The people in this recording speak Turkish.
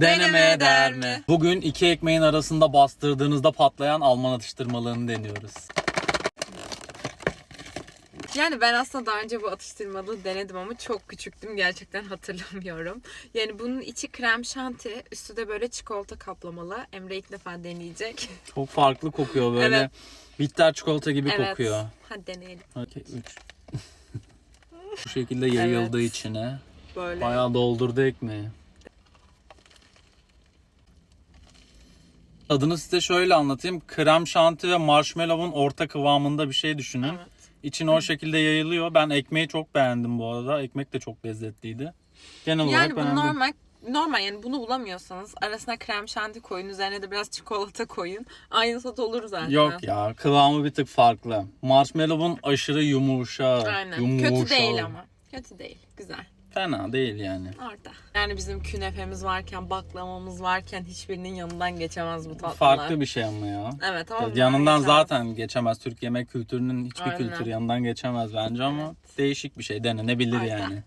Denemeye değer mi? Bugün iki ekmeğin arasında bastırdığınızda patlayan Alman atıştırmalığını deniyoruz. Yani ben aslında daha önce bu atıştırmalığı denedim ama çok küçüktüm. Gerçekten hatırlamıyorum. Yani bunun içi krem şanti, üstü de böyle çikolata kaplamalı. Emre ilk defa deneyecek. Çok farklı kokuyor böyle. Evet. Bitter çikolata gibi evet. kokuyor. Hadi deneyelim. Okey, üç. Bu şekilde yayıldı Evet. içine. Böyle. Bayağı doldurdu ekmeği. Adını size şöyle anlatayım. Krem şanti ve marshmallow'un orta kıvamında bir şey düşünün. Evet. İçine o şekilde yayılıyor. Ben ekmeği çok beğendim bu arada. Ekmek de çok lezzetliydi. Genel olarak Yani bu beğendim. normal normal yani bunu bulamıyorsanız arasına krem şanti koyun üzerine de biraz çikolata koyun. Aynı tat olur zaten. Yok ya kıvamı bir tık farklı. Marshmallow'un aşırı yumuşak. Aynen. Yumuşak. Kötü değil ama. Kötü değil. Güzel. Fena değil yani. Orada. Yani bizim künefemiz varken, baklavamız varken hiçbirinin yanından geçemez bu tatlılar. Farklı bir şey ama ya. Evet ama Yanından geçemez. zaten geçemez. Türk yemek kültürünün hiçbir Aynen. kültürü yanından geçemez bence ama değişik bir şey denenebilir Aynen. yani.